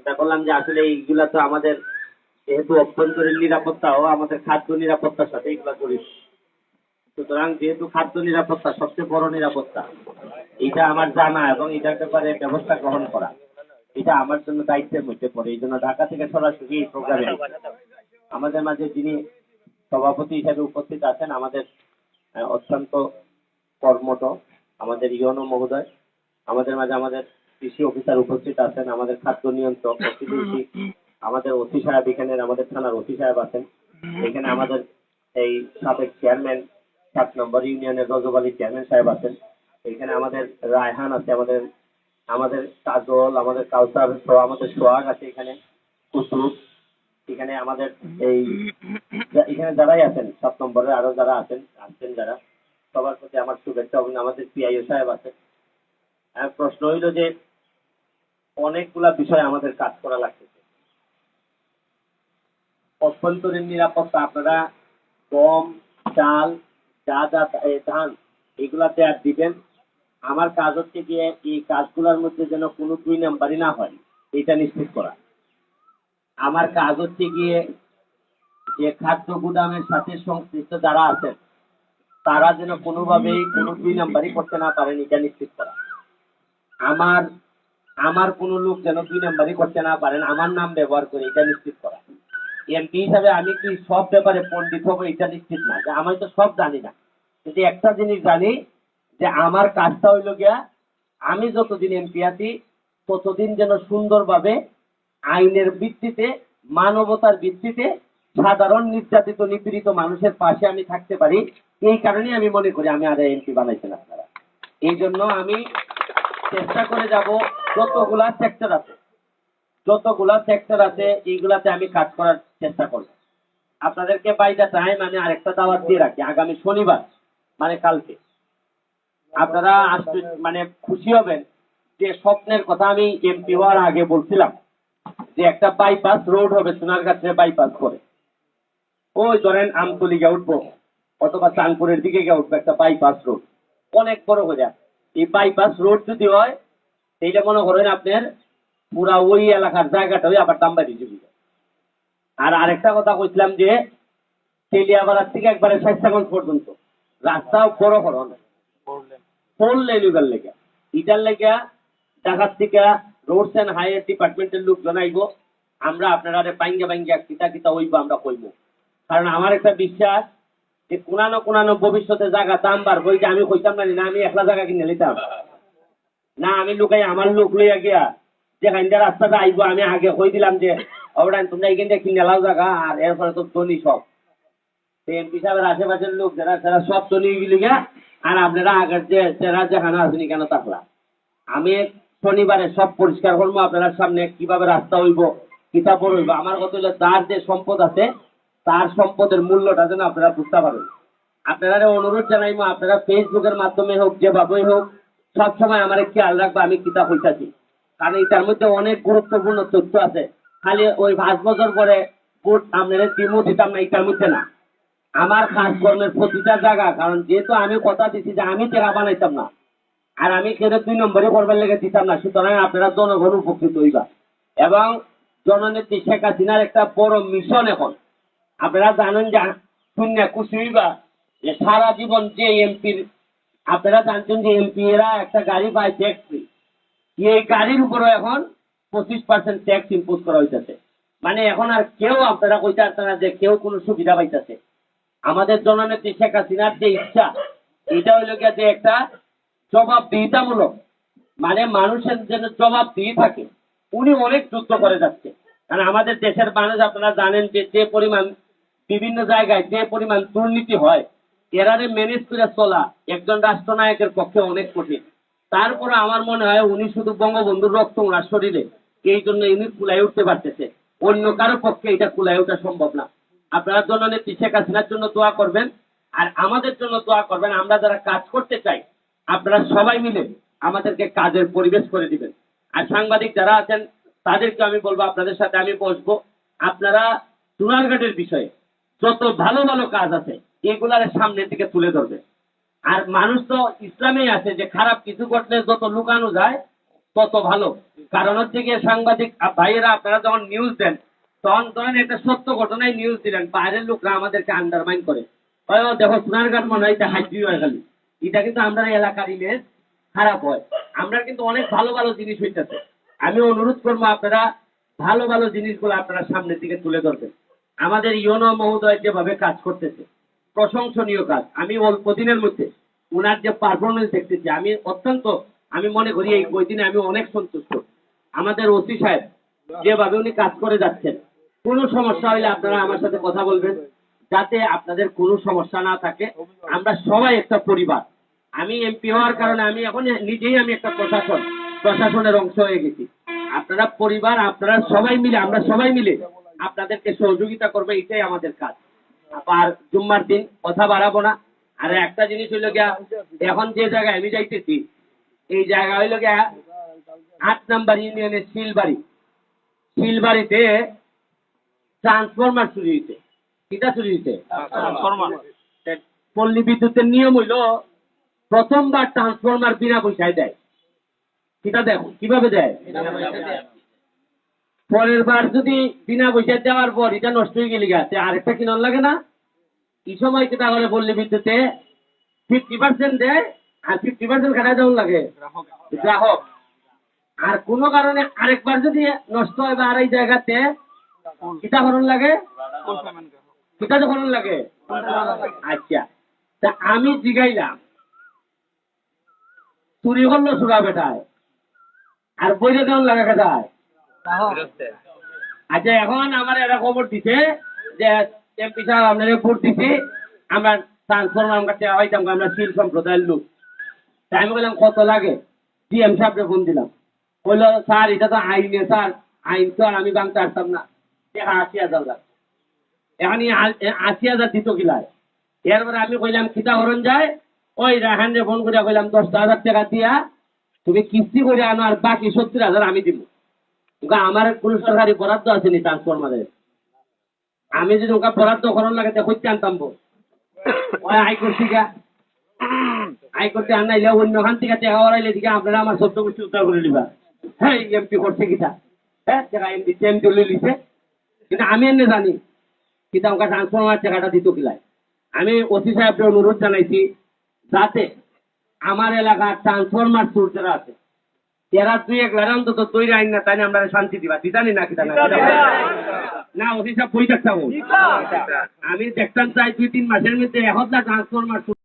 চিন্তা করলাম যে আসলে এইগুলা তো আমাদের যেহেতু অভ্যন্তরীণ নিরাপত্তাও আমাদের খাদ্য নিরাপত্তার সাথে এগুলা জড়িত। সুতরাং যেহেতু খাদ্য নিরাপত্তা সবচেয়ে বড় নিরাপত্তা এটা আমার জানা এবং এটার ব্যাপারে ব্যবস্থা গ্রহণ করা। এটা আমার জন্য দায়িত্বের মধ্যে পড়ে, এই জন্য ঢাকা থেকে সরাসরি এই প্রোগ্রামে আমাদের মাঝে যিনি সভাপতি হিসেবে উপস্থিত আছেন, আমাদের অত্যন্ত কর্মঠ আমাদের ইয়নো মহোদয়। আমাদের মাঝে আমাদের কৃষি অফিসার উপস্থিত আছেন আমাদের খাদ্য নিয়ন্ত্রক আমাদের ওসি সাহেব এখানে আমাদের থানার ওসি সাহেব আছেন। এখানে আমাদের এই সাবেক চেয়ারম্যান সাত নম্বর ইউনিয়নের রজব আলী চেয়ারম্যান সাহেব আছেন। এখানে আমাদের রায়হান আছে আমাদের আমাদের কাজল আমাদের কাউসার আমাদের সোহাগ আছে এখানে কুতুব এখানে আমাদের এই এখানে যারাই আছেন সাত নম্বরে আরও যারা আছেন আসছেন যারা সবার প্রতি আমার শুভেচ্ছা এবং আমাদের পিআইও সাহেব আছেন। আর প্রশ্ন হইল যে অনেকগুলা বিষয় আমাদের কাজ করা লাগতেছে। অভ্যন্তরীণ নিরাপত্তা, আপনারা গম, চাল, যা যা ধান এগুলাতে আর দিবেন। আমার কাজ হচ্ছে গিয়ে এই কাজগুলোর মধ্যে যেন কোনো দুই নাম্বারই না হয়, এটা নিশ্চিত করা। আমার কাজ হচ্ছে গিয়ে যে খাদ্য গুদামের সাথে সংশ্লিষ্ট যারা আছেন, তারা যেন কোনোভাবেই কোনো দুই নাম্বারই করতে না পারেন, এটা নিশ্চিত করা। আমার আমার কোনো লোক যেন দুই নাম্বারই করতে না পারেন, আমার নাম ব্যবহার করে এটা নিশ্চিত করা। এমপি হিসাবে আমি কি সব ব্যাপারে পণ্ডিত হব এটা নিশ্চিত না, যে আমি তো সব জানি না। কিন্তু একটা জিনিস জানি, যে আমার কাজটা হইল গিয়া, আমি যতদিন এমপি আছি, ততদিন যেন সুন্দরভাবে আইনের ভিত্তিতে, মানবতার ভিত্তিতে সাধারণ নির্যাতিত, নিপীড়িত মানুষের পাশে আমি থাকতে পারি, এই কারণেই আমি মনে করি আমি আর এমপি আপনারা। এই জন্য আমি চেষ্টা করে যাব যতগুলা সেক্টর আছে, যতগুলা সেক্টর আছে, এইগুলাতে আমি কাজ করার চেষ্টা করব আপনাদেরকে বাই দ্য টাইম আমি আরেকটা দাওয়াত দিয়ে রাখি, আগামী শনিবার মানে কালকে। আপনারা মানে খুশি হবেন যে স্বপ্নের কথা আমি এমপি হওয়ার আগে বলছিলাম যে একটা বাইপাস রোড হবে সোনারঘাট থেকে বাইপাস করে। ওই ধরেন আমতলি গিয়ে উঠবো, অথবা চাঁদপুরের দিকে গিয়ে উঠবো একটা বাইপাস রোড অনেক বড় হয়ে যায় এই বাইপাস রোড যদি হয় এইটা মনে করেন আপনার পুরা ওই এলাকার জায়গাটাই আবার দাম বাড়িয়ে যাবে আর আরেকটা কথা কইছিলাম যে তেলিয়াবাড়ার থেকে একবারে স্বাস্থ্যগঞ্জ পর্যন্ত। রাস্তাও বড় বড় অনেক। ফোর লেন লেগে। ইটার লেগে ঢাকার থেকে রোডস এন্ড হাইওয়ে ডিপার্টমেন্টের লোক জানাইব আমরা আপনারা বাইঙ্গা বাইঙ্গা কিতা কিতা হইব আমরা কইব কারণ আমার একটা বিশ্বাস যে কোনানো কোনানো ভবিষ্যতে জায়গা দাম বাড়বো। আমি কইতাম না না আমি একলা জায়গা কিনে নিতাম। না, আমি লুকাই আমার লোক লইয়া গিয়া যেখান দিয়ে রাস্তাটা আইব, আমি আগে কই দিলাম যে অবদান তোমরা এখান থেকে কিনে লাও জায়গা আর এরপরে তো ধনী সব। এমপি সাহেবের আশেপাশের লোক যারা যারা সব ধনী গেলি গিয়া, আর আপনারা আগের যে, যারা যেখানে আসেনি কেন থাকলা। আমি শনিবারে সব পরিষ্কার করব, আপনার সামনে কীভাবে রাস্তা হইব, কিতাব হইব। আমার কথা হলো যার যে সম্পদ আছে, তার সম্পদের মূল্যটা যেন আপনারা বুঝতে পারেন। আপনারা অনুরোধ জানাইবো, আপনারা ফেসবুকের মাধ্যমে হোক, যেভাবেই হোক সবসময় আমার খেয়াল রাখব, আমি কিতাব হইতাছি। কারণ এটার মধ্যে অনেক গুরুত্বপূর্ণ তথ্য আছে। খালি ওই পাঁচ বছর পরে ভোট আপনারা দিমু দিতাম না, এটার মধ্যে না। আমার কাজকর্মের প্রতিটা জায়গা, কারণ যেহেতু আমি কথা দিছি যে আমি টেকা বানাইতাম না, আর আমি কেন দুই নম্বরে করবার লেগে দিতাম না, সুতরাং আপনারা জনগণ উপকৃত হইবা। এবং জননেত্রী শেখ হাসিনার একটা বড় মিশন এখন। আপনারা জানেন যে শূন্য খুশি হইবা যে সারা জীবন যে এমপির আপনারা জানছেন যে এমপি এরা একটা গাড়ি পায় ট্যাক্স ফ্রি এই গাড়ির উপরও এখন পঁচিশ পার্সেন্ট ট্যাক্স ইম্পোজ করা হইতেছে? মানে এখন আর কেউ আপনারা কইতে পারছেন না যে কেউ কোনো সুবিধা পাইতেছে। আমাদের জননেত্রী শেখ হাসিনার যে ইচ্ছা, এটা হইল গিয়ে যে একটা জবাবদিহিতামূলক মানে মানুষের যেন জবাব দিয়ে থাকে, উনি অনেক যুদ্ধ করে যাচ্ছে। কারণ আমাদের দেশের মানুষ আপনারা জানেন যে যে পরিমাণ বিভিন্ন জায়গায় যে পরিমাণ দুর্নীতি হয় এরারে ম্যানেজ করে চলা একজন রাষ্ট্রনায়কের পক্ষে অনেক কঠিন। তারপরে আমার মনে হয় উনি শুধু বঙ্গবন্ধুর রক্ত ওনার শরীরে, এই জন্য ইনি কুলাই উঠতে পারতেছে। অন্য কারও পক্ষে এটা কুলাই ওঠা সম্ভব না। আপনারা জননেত্রী শেখ হাসিনার জন্য দোয়া করবেন, আর আমাদের জন্য দোয়া করবেন, আমরা যারা কাজ করতে চাই, আপনারা সবাই মিলে আমাদেরকে কাজের পরিবেশ করে দিবেন। আর সাংবাদিক যারা আছেন, তাদেরকে আমি বলব, আপনাদের সাথে আমি বসবো। আপনারা চুনারঘাটের বিষয়ে যত ভালো ভালো কাজ আছে এগুলার সামনের দিকে তুলে ধরবে। আর মানুষ তো ইসলামেই আছে যে খারাপ কিছু ঘটলে যত লুকানো যায়, তত ভালো। কারণ হচ্ছে গিয়ে সাংবাদিক ভাইয়েরা, আপনারা যখন নিউজ দেন, তখন ধরেন একটা সত্য ঘটনায় নিউজ দিলেন, বাইরের লোকরা আমাদেরকে আন্ডারমাইন করে। দেখো সোনারঘাট মনে হয় এটা হাইজি হয়ে গেল এটা কিন্তু আমরা এলাকার ইমেজ খারাপ হয়। আমরা কিন্তু অনেক ভালো ভালো জিনিস হইতেছে। আমি অনুরোধ করব আপনারা ভালো ভালো জিনিসগুলো আপনারা সামনের দিকে তুলে ধরবেন। আমাদের ইয়নো মহোদয় যেভাবে কাজ করতেছে প্রশংসনীয় কাজ। আমি অল্প দিনের মধ্যে ওনার যে পারফরমেন্স দেখতেছি, আমি অত্যন্ত, আমি মনে করি এই কয়দিনে আমি অনেক সন্তুষ্ট। আমাদের ওসি সাহেব যেভাবে উনি কাজ করে যাচ্ছেন, কোনো সমস্যা হলে আপনারা আমার সাথে কথা বলবেন। যাতে আপনাদের কোনো সমস্যা না থাকে, আমরা সবাই একটা পরিবার। আমি এমপি হওয়ার কারণে আমি এখন নিজেই আমি একটা প্রশাসন, প্রশাসনের অংশ হয়ে গেছি। আপনারা পরিবার, আপনারা সবাই মিলে, আমরা সবাই মিলে আপনাদেরকে সহযোগিতা করবে, এটাই আমাদের কাজ। আর জুম্মার দিন কথা বাড়াবো না। আর একটা জিনিস হইল গিয়া এখন যে জায়গায় আমি যাইতেছি এই জায়গা হইল গিয়া আট নাম্বার ইউনিয়নের শিলবাড়ি। শিলবাড়িতে ট্রান্সফরমার চুরি হইছে। কিটা চুরি হইছে? তে পল্লী বিদ্যুতের নিয়ম হইল প্রথমবার ট্রান্সফরমার বিনা পয়সায় দেয়। কিটা দেখো কীভাবে দেয়। পরের বার যদি বিনা পয়সায় দেওয়ার পর এটা নষ্ট হয়ে গেলে গেছে আরেকটা কিনন লাগে না? এই সময় কিটা করে পল্লী বিদ্যুতে ফিফটি পার্সেন্ট দেয় আর ফিফটি পার্সেন্ট কাটা দেওয়ার লাগে। গ্রাহক। আর কোনো কারণে আরেকবার যদি নষ্ট হয় বা আর এই জায়গাতে কিটা করণ লাগে? কিটা যখন লাগে। আচ্ছা। তা আমি জিগাইলাম চুরি করল সুরা বেটায় আর বইরে কেমন লাগা কেটায় আচ্ছা এখন আমার এরা খবর দিছে যে সাহেব আপনার ভোট দিছে আমরা ট্রান্সফরমার আমরা হইতাম আমরা শিল সম্প্রদায়ের লোক। তাই আমি বললাম কত লাগে? ডিএম সাহেবকে ফোন দিলাম। বলল স্যার এটা তো আইনে স্যার। আইন তো আর আমি বাংতে আসতাম না। দেখা আশি হাজার লাগে। এখন আশি হাজার দিত কিলায় এরপরে আমি কইলাম খিতা হরণ যায়। ওই রাহান ফোন করে কইলাম দশটা হাজার টাকা দিয়া তুমি কিস্তি করে আনো আর বাকি সত্তর হাজার আমি দিব। আমার কোন সরকারি বরাদ্দ আছে ট্রান্সফরমারের। আমি যদি ওকে বরাদ্দ করার লাগে তো কইতে আনতাম। ওই আই করছি গা আই করতে আনাইলে অন্য খান থেকে টাকা ওরাইলে দিকে আপনারা আমার সত্য গোষ্ঠী উদ্ধার করে দিবা হ্যাঁ এমপি করছে কিটা হ্যাঁ টাকা এমপি এমপি লিছে। কিন্তু আমি এনে জানি কিন্তু আমাকে ট্রান্সফরমার টাকাটা দিত কিলায়। আমি ওসি সাহেবকে অনুরোধ জানাইছি, যাতে আমার এলাকার ট্রান্সফরমার চোর যারা আছে। এরা দুই এক লড়ান অন্তত তৈরি আইন না তাই আমরা শান্তি দিবা? দিতানি না কিতা না না সব বই দেখতাম আমি দেখতাম চাই দুই তিন মাসের মধ্যে এক না ট্রান্সফরমার